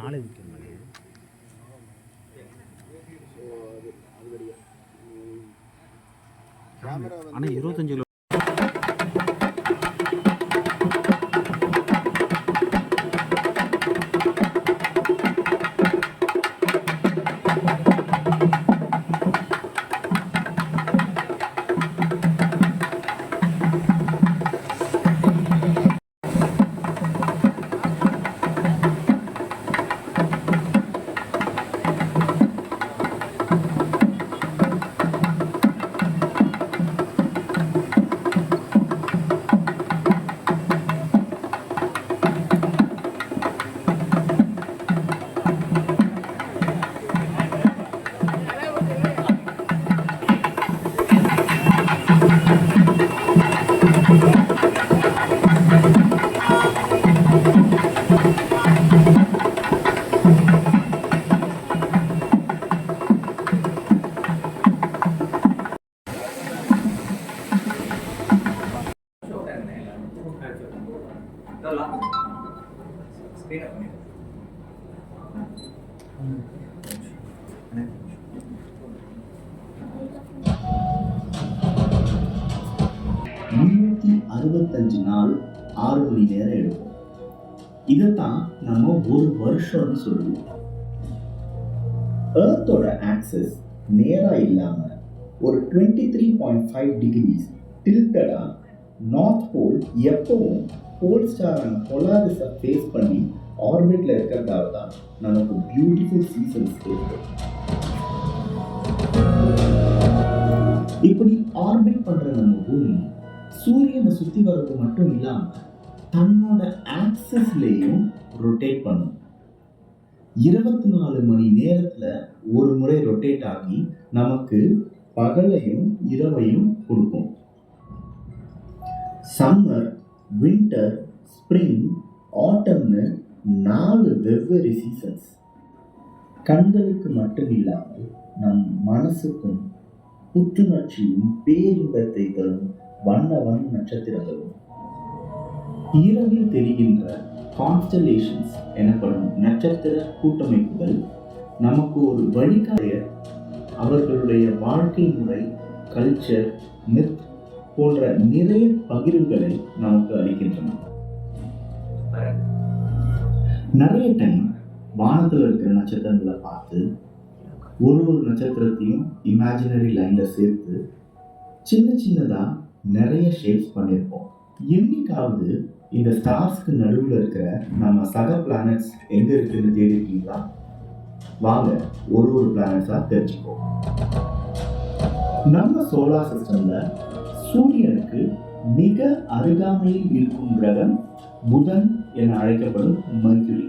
ஆளை விற்க மாட்டேங்குது ஆனால் இருபத்தஞ்சு முன்னூற்றி அறுபத்தஞ்சு நாள் ஆறு மணி நேரம் எடுக்கும். இதைத்தான் நம்ம ஒரு வருஷம்னு சொல்லுவோம். ஏர்த்தோட ஆக்சஸ் நேராக இல்லாமல் ஒரு twenty three point five degrees டில்டடாக north pole எப்பவும் போல் ஸ்டாரான பொலாரிஸை ஃபேஸ் பண்ணி ஆர்பிட்டில் இருக்கிறதால தான் நமக்கு பியூட்டிஃபுல் சீசன்ஸ் இருக்கு. இப்படி ஆர்பிட் பண்ற நம்ம பூமி சூரியனை சுற்றி வர்றது மட்டும் இல்லாமல் தன்னோட ஆக்சஸ்லேயும் ரொட்டேட் பண்ணும். இருபத்தி நாலு மணி நேரத்தில் ஒரு முறை ரொட்டேட் ஆகி நமக்கு பகலையும் இரவையும் கொடுக்கும். சம்மர் வின்டர் ஸ்ப்ரிங் ஆட்டம்னு நாலு வெவ்வேறு சீசன்ஸ் கண்களுக்கு மட்டும் இல்லாமல் நம் மனசுக்கும் புத்துணர்ச்சியும் பேரின்பத்தை தரும் வண்ண வண்ண நட்சத்திரங்களும். இரவில் தெரிகின்ற கான்ஸ்டலேஷன்ஸ் எனப்படும் நட்சத்திர கூட்டமைப்புகள் நமக்கு ஒரு வழிகாட்டிய அவர்களுடைய வாழ்க்கை முறை கல்ச்சர் மித் போன்ற நிறைய பகிர்வுகளை நமக்கு நிறைய டைம் வானத்தில் இருக்கிற நட்சத்திரங்களை பார்த்து ஒரு ஒரு நட்சத்திரத்தையும் இமேஜினரி லைனில் சேர்த்து சின்ன சின்னதாக நிறைய ஷேப்ஸ் பண்ணியிருப்போம். என்னைக்காவது இந்த ஸ்டார்ஸ்க்கு நடுவில் இருக்கிற நம்ம சக பிளானட்ஸ் எங்கே இருக்குன்னு தேடிருக்கீங்களா? வாங்க ஒரு ஒரு பிளானட்ஸாக தெரிஞ்சுப்போம் நம்ம சோலார் சிஸ்டமில் சூரியனுக்கு மிக அருகாமையில் இருக்கும் கிரகம் புதன் என அழைக்கப்படும் மர்க்யூரி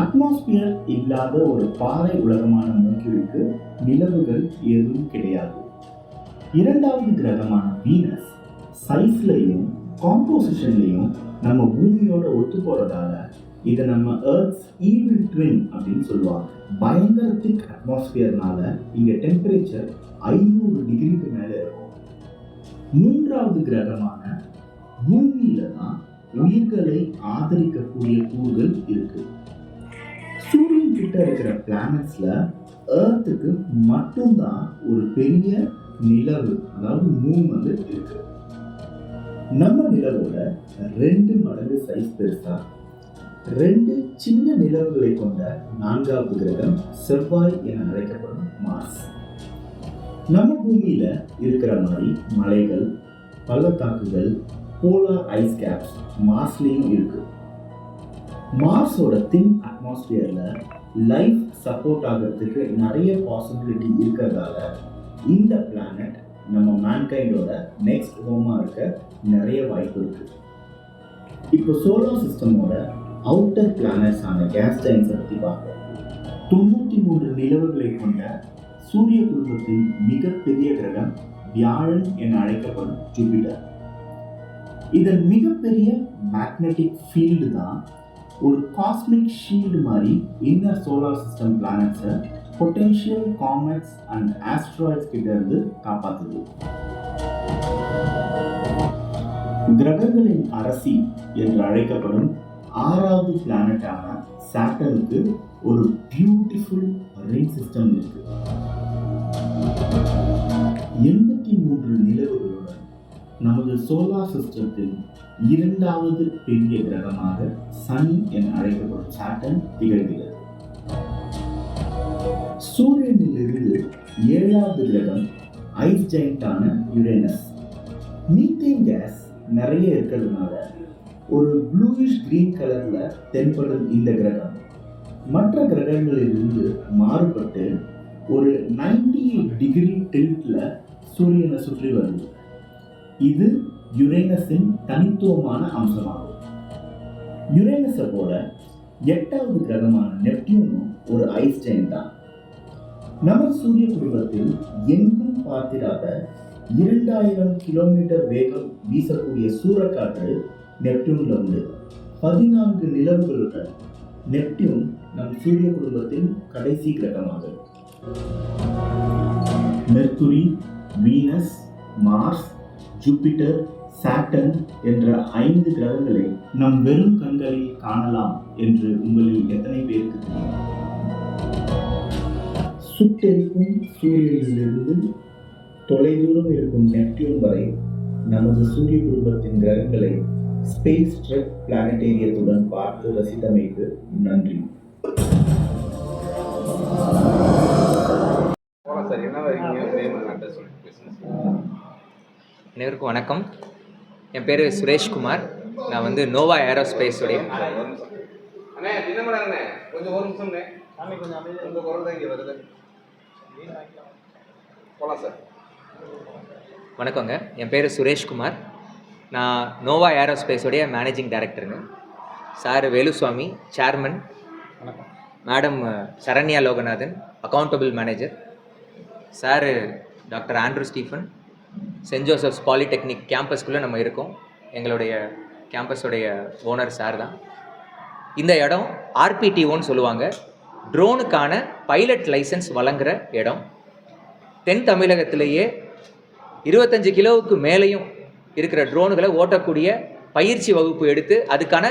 அட்மாஸ்பியர் இல்லாத ஒரு பாறை உலகமான மர்க்யூரிக்கு நிலவுகள் எதுவும் கிடையாது. இரண்டாவது கிரகமான வீனஸ் சைஸ்லையும் காம்போசிஷன்லையும் நம்ம பூமியோட ஒத்து போறதால இதை நம்ம ஏர்த்ஸ் ஈவில் ட்வின் அப்படின்னு சொல்லுவாங்க. பயங்கர திக் அட்மாஸ்பியர்னால இங்கே டெம்பரேச்சர் ஐநூறு டிகிரிக்கு மேலே இருக்கும். மூன்றாவது கிரகமான பூமியில தான் உயிர்களை ஆதரிக்கக்கூடிய கூறுகள் இருக்கு. சூரியன் கிட்ட இருக்கிற பிளானட்ஸ்ல ஏர்த்துக்கு மட்டும்தான் ஒரு பெரிய நிலவு அதாவது மூன் வந்து இருக்கு. நம்ம நிலவோட ரெண்டு மடங்கு சைஸ் பெருசா. ரெண்டு சின்ன நிலவுகளை கொண்ட நான்காவது கிரகம் செவ்வாய் என அழைக்கப்படும் மார்ஸ் நம்ம பூமியில இருக்கிற மாதிரி மலைகள் பள்ளத்தாக்குகள் போலார் ஐஸ் கேப்ஸ் மார்ஸ்லேயும் இருக்கு. மார்ஸோட தின் அட்மாஸ்பியரில் லைஃப் சப்போர்ட் ஆகிறதுக்கு நிறைய பாசிபிலிட்டி இருக்கிறதால இந்த பிளானட் நம்ம மேன்கைண்டோட நெக்ஸ்ட் ஹோமாக இருக்க நிறைய வாய்ப்பு இருக்கு. இப்போ சோலார் சிஸ்டமோட அவுட்டர் பிளானட்ஸான ஆன கேஸ் டைன்ஸை பற்றி பார்ப்போம். தொண்ணூற்றி மூன்று நிலவுகளை கொண்ட சூரிய குடும்பத்தின் மிகப்பெரிய கிரகம் வியாழன் என அழைக்கப்படும் ஜூபிட்டர் இதன் மிகப்பெரிய மேக்னெட்டிக் ஃபீல்டு தான் ஒரு காஸ்மிக் ஷீல்டு மாதிரி இன்னர் சோலார் சிஸ்டம் பிளானட்ஸை பொட்டென்ஷியல் காமெட்ஸ் அண்ட் ஆஸ்ட்ராய்ட்ஸ் கிட்ட இருந்து காப்பாற்றுது கிரகங்களின் அரசி என்று அழைக்கப்படும் ஆறாவது பிளானட்டான சாட்டனுக்கு ஒரு பியூட்டிஃபுல் ரிங் சிஸ்டம் இருக்கு. எண்பத்தி மூன்று நிலவுகளும் நமது சோலார் சிஸ்டத்தில் இரண்டாவது பெரிய கிரகமாக சனி என அழைக்கப்படும் சாட்டன் திகழ்கிறது. சூரியனிலிருந்து ஏழாவது கிரகம் ஐஸ் ஜெயிண்டான யுரேனஸ் மீத்தேன் கேஸ் நிறைய இருக்கிறதுனால ஒரு ப்ளூயிஷ் கிரீன் கலரில் தென்படும் இந்த கிரகம். மற்ற கிரகங்களிலிருந்து மாறுபட்டு ஒரு 98 டிகிரி டில்ட்டில் சூரியனை சுற்றி வருது. இது யுரேனஸின் தனித்துவமான அம்சமாகும். யுரேனஸை போல எட்டாவது கிரகமான நெப்டியூனும் ஒரு ஐஸ் தான். நமது சூரிய குடும்பத்தில் எங்கும் பார்த்திராத இரண்டாயிரம் கிலோமீட்டர் வேகம் வீசக்கூடிய சூறக்காற்று நெப்டியூனில் உண்டு. பதினான்கு நிலவுகளுடன் நெப்டியூன் நம் சூரிய குடும்பத்தின் கடைசி கிரகமாகும். Mercury Venus Mars Jupiter Saturn என்ற ஐந்து கிரகங்களை நம் வெறும் கண்களில் காணலாம் என்று உங்களில் எத்தனை பேருக்கு தெரியும்? சுட்டெரிக்கும் சூரியனிலிருந்து தொலைதூரம் இருக்கும் நெப்டியூன் வரை நமது சூரிய குடும்பத்தின் கிரகங்களை ஸ்பேஸ் ட்ரெக் பிளானட்டேரியத்துடன் பார்த்து ரசித்தமைக்கு நன்றி. போகலாம் சார். என்ன வரீங்க சொல்லிட்டு பேசுங்க அனைவருக்கும் வணக்கம். என் பேர் சுரேஷ்குமார் நான் வந்து நோவா ஏரோஸ்பேஸ் உடைய ஒரு நிமிஷம் அண்ணே தினமலர் அண்ணே கொஞ்சம் ஒரு நிமிஷம்ண்ணே உங்கள் குரல் தான் இங்கே வருது. போகலாம் சார். வணக்கங்க. என் பேர் சுரேஷ்குமார் நான் நோவா ஏரோஸ்பேஸ் உடைய managing டைரக்டருங்க sir Veluswamy chairman madam Saranya Loganathan accountable manager sir doctor Andrew Stephen. Saint Joseph's polytechnic கேம்பஸ்குள்ளே நம்ம இருக்கோம். எங்களுடைய கேம்பஸுடைய ஓனர் சார் தான். இந்த இடம் ஆர்பிடிஓன்னு சொல்லுவாங்க. ட்ரோனுக்கான பைலட் லைசன்ஸ் வழங்குகிற இடம். தென் தமிழகத்திலேயே இருபத்தஞ்சு கிலோவுக்கு மேலேயும் இருக்கிற ட்ரோனுகளை ஓட்டக்கூடிய பயிற்சி வகுப்பு எடுத்து அதுக்கான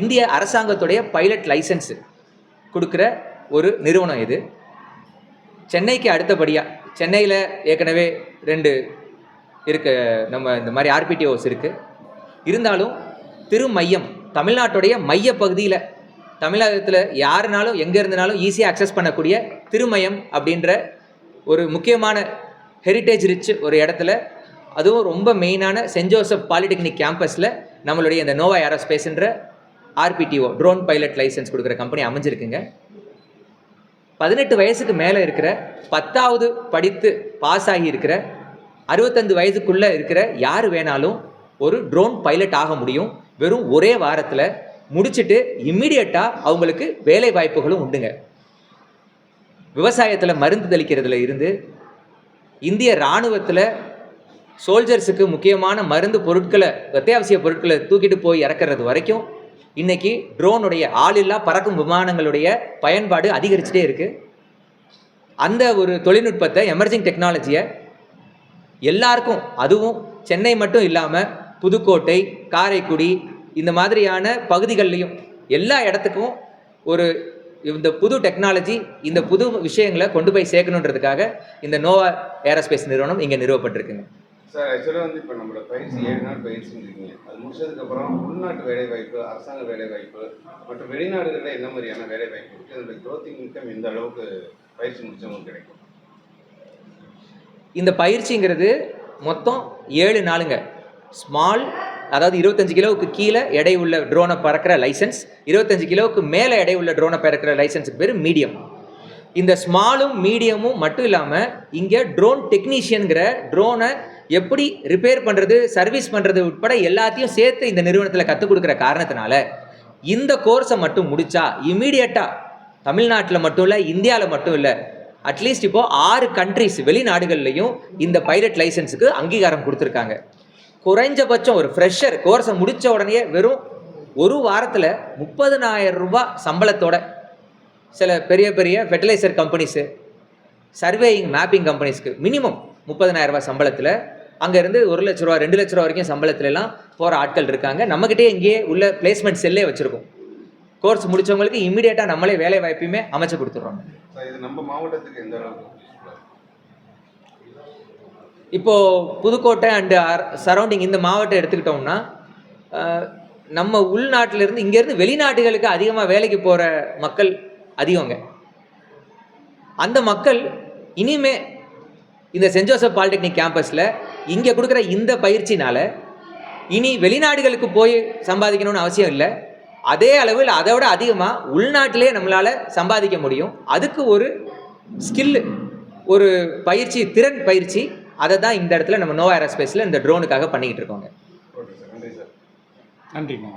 இந்திய அரசாங்கத்துடைய பைலட் லைசன்ஸ் கொடுக்குற ஒரு நிறுவனம் இது. சென்னைக்கு அடுத்தபடியாக சென்னையில் ஏற்கனவே ரெண்டு இருக்க நம்ம இந்த மாதிரி ஆர்பிடிஓஸ் இருக்குது இருந்தாலும் திருமையம் தமிழ்நாட்டுடைய மைய பகுதியில் தமிழகத்தில் யாருனாலும் எங்கே இருந்தனாலும் ஈஸியாக அக்சஸ் பண்ணக்கூடிய திருமயம் அப்படின்ற ஒரு முக்கியமான ஹெரிட்டேஜ் ரிச் ஒரு இடத்துல அதுவும் ரொம்ப மெயினான சென்ட் ஜோசப் பாலிடெக்னிக் கேம்பஸில் நம்மளுடைய இந்த நோவா ஏரோஸ்பேஸ்ன்ற ஆர்பிடிஓ ட்ரோன் பைலட் லைசன்ஸ் கொடுக்குற கம்பெனி அமைஞ்சிருக்குங்க. பதினெட்டு வயசுக்கு மேலே இருக்கிற பத்தாவது படித்து பாஸ் ஆகி இருக்கிற அறுபத்தஞ்சு வயதுக்குள்ளே இருக்கிற யார் வேணாலும் ஒரு ட்ரோன் பைலட் ஆக முடியும். வெறும் ஒரே வாரத்தில் முடிச்சுட்டு இம்மிடியட்டாக அவங்களுக்கு வேலை வாய்ப்புகளும் உண்டுங்க. விவசாயத்தில் மருந்து தெளிக்கிறதுல இருந்து இந்திய இராணுவத்தில் சோல்ஜர்ஸுக்கு முக்கியமான மருந்து பொருட்களை அத்தியாவசிய பொருட்களை தூக்கிட்டு போய் இறக்குறது வரைக்கும் இன்னைக்கு ட்ரோனுடைய ஆளில்லா பறக்கும் விமானங்களுடைய பயன்பாடு அதிகரிச்சுட்டே இருக்குது அந்த ஒரு தொழில்நுட்பத்தை எமர்ஜிங் டெக்னாலஜியை எல்லாருக்கும் அதுவும் சென்னை மட்டும் இல்லாமல் புதுக்கோட்டை காரைக்குடி இந்த மாதிரியான பகுதிகள்லையும் எல்லா இடத்துக்கும் ஒரு இந்த புது டெக்னாலஜி இந்த புது விஷயங்களை கொண்டு போய் சேர்க்கணுன்றதுக்காக இந்த நோவா ஏரோஸ்பேஸ் நிறுவனம் இங்கே நிறுவப்பட்டிருக்குங்க. சார் ஆக்சுவலாக வந்து இப்போ நம்மளோட பயிற்சி ஏழு நாள் பயிற்சி இருக்கீங்க அது முடிச்சதுக்கப்புறம் உள்நாட்டு வேலைவாய்ப்பு அரசாங்க வேலைவாய்ப்பு மற்றும் வெளிநாடுகளில் என்ன மாதிரியான வேலைவாய்ப்பு இருக்குது அதனுடைய க்ரோத்திங் இன்கம் எந்த அளவுக்கு பயிற்சி முடிச்சவங்களுக்கு கிடைக்கும்? இந்த பயிற்சிங்கிறது மொத்தம் ஏழு நாளுங்க. ஸ்மால் அதாவது இருபத்தஞ்சு கிலோவுக்கு கீழே எடை உள்ள ட்ரோனை பறக்கிற லைசன்ஸ் இருபத்தஞ்சு கிலோவுக்கு மேலே எடை உள்ள ட்ரோனை பறக்கிற லைசன்ஸுக்கு பேர் மீடியம் இந்த ஸ்மாலும் மீடியமும் மட்டும் இல்லாமல் இங்கே ட்ரோன் டெக்னீஷியனுங்கிற ட்ரோனை எப்படி ரிப்பேர் பண்ணுறது சர்வீஸ் பண்ணுறது உட்பட எல்லாத்தையும் சேர்த்து இந்த நிறுவனத்தில் கற்றுக் கொடுக்குற காரணத்தினால இந்த கோர்ஸை மட்டும் முடித்தா இமீடியட்டாக தமிழ்நாட்டில் மட்டும் இல்லை இந்தியாவில் மட்டும் இல்லை அட்லீஸ்ட் இப்போ ஆறு கண்ட்ரிஸ் வெளிநாடுகள்லையும் இந்த பைலட் லைசன்ஸுக்கு அங்கீகாரம் கொடுத்துருக்காங்க. குறைஞ்சபட்சம் ஒரு ஃப்ரெஷர் கோர்ஸை முடித்த உடனே வெறும் ஒரு வாரத்தில் முப்பதனாயிரம் ரூபா சம்பளத்தோட சில பெரிய பெரிய ஃபெர்டிலைசர் கம்பெனிஸு சர்வேயிங் மேப்பிங் கம்பெனிஸ்க்கு மினிமம் முப்பதனாயிரம் ரூபாய் சம்பளத்தில் அங்கேருந்து ஒரு லட்ச ரூபா ரெண்டு லட்ச ரூபா வரைக்கும் சம்பளத்துலலாம் போகிற ஆட்கள் இருக்காங்க. நம்மக்கிட்டே இங்கேயே உள்ள பிளேஸ்மெண்ட் செல்லே வச்சுருக்கோம். கோர்ஸ் முடிச்சவங்களுக்கு இமீடியட்டாக நம்மளே வேலை வாய்ப்பையுமே அமைச்சு கொடுத்துட்றோம். இது நம்ம மாவட்டத்துக்கு எந்த அளவுக்கு இப்போ புதுக்கோட்டை அண்டு சரௌண்டிங் இந்த மாவட்டம் எடுத்துக்கிட்டோம்னா நம்ம உள்நாட்டிலிருந்து இங்கேருந்து வெளிநாட்டுகளுக்கு அதிகமாக வேலைக்கு போகிற மக்கள் அதிகங்க. அந்த மக்கள் இனிமே இந்த சென்ட் ஜோசப் பாலிடெக்னிக் கேம்பஸில் இங்கே கொடுக்குற இந்த பயிற்சினால இனி வெளிநாடுகளுக்கு போய் சம்பாதிக்கணும்னு அவசியம் இல்லை. அதே அளவில் அதை விட அதிகமாக உள்நாட்டிலே நம்மளால் சம்பாதிக்க முடியும். அதுக்கு ஒரு ஸ்கில்லு ஒரு பயிற்சி திறன் பயிற்சி அதை தான் இந்த இடத்துல நம்ம நோவா ஏரோஸ்பேஸில் இந்த ட்ரோனுக்காக பண்ணிக்கிட்டு இருக்கோங்க. ஓகே சார் நன்றி சார் நன்றிங்க